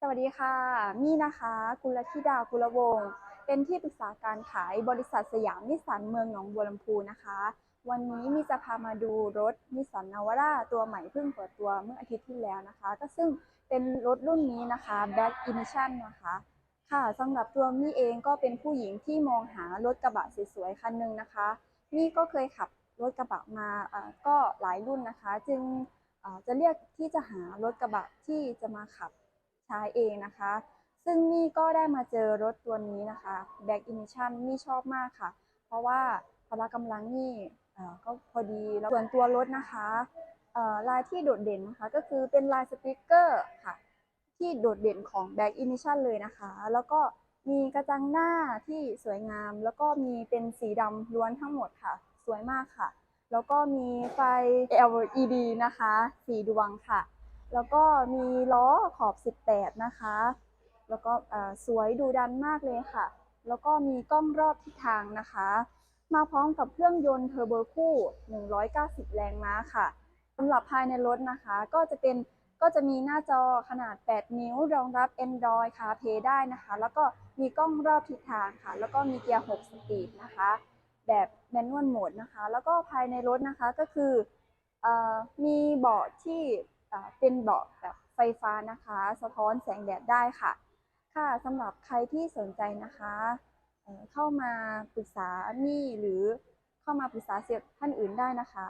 สวัสดีค่ะ มี่นะคะ กุลธิดา กุลวงศ์ เป็นที่ปรึกษาการขายบริษัทสยามนิสสันเมืองหนองบัวลำพูนะคะ วันนี้มี่จะพามาดูรถนิสสันนาวาร่าตัวใหม่เพิ่งเปิดตัวเมื่ออาทิตย์ที่แล้วนะคะ ก็ซึ่งเป็นรถรุ่นนี้นะคะ Black Edition นะคะ ค่ะสำหรับตัวมี่เองก็เป็นผู้หญิงที่มองหารถกระบะสวยๆคันหนึ่งนะคะ มี่ก็เคยขับรถกระบะมาก็หลายรุ่นนะคะ จึงจะเรียกที่จะหารถกระบะที่จะมาขับ ใช้เองนะคะ ซึ่งนี่ก็ได้มาเจอรถตัวนี้นะคะ Back Edition นี่ชอบมากค่ะ เพราะว่าพละกำลังนี่ก็พอดีแล้วส่วนตัวรถนะคะลายที่โดดเด่นนะคะก็คือเป็นลายสติกเกอร์ค่ะ ที่โดดเด่นของ Back Edition เลยนะคะ แล้วก็มีกระจังหน้าที่สวยงาม แล้วก็มีเป็นสีดำล้วนทั้งหมดค่ะ สวยมากค่ะ แล้วก็มีไฟ LED นะคะ สีดวงค่ะ แล้วก็มีล้อขอบ 18 นะคะ แล้วก็สวยดูดันมากเลยค่ะ แล้วก็มีกล้องรอบทิศทางนะคะ มาพร้อมกับเครื่องยนต์เทอร์โบคู่ 190 แรงม้าค่ะสำหรับภายในรถนะคะ ก็จะเป็นก็จะมีหน้าจอขนาด 8 นิ้ว รองรับ Android CarPlay ได้นะคะ แล้วก็มีกล้องรอบทิศทางค่ะ แล้วก็มีเกียร์ 6 สปีดนะคะ แบบแมนนวลโหมดนะคะ แล้วก็ภายในรถนะคะก็คืออมีเบาะที่ เป็นเบาะแบบไฟฟ้านะคะ สะท้อนแสงแดดได้ค่ะ ค่ะสำหรับใครที่สนใจนะคะเเข้ามาปรึกษานี่หรือเข้ามาปรึกษาเสียท่านอื่นได้นะคะ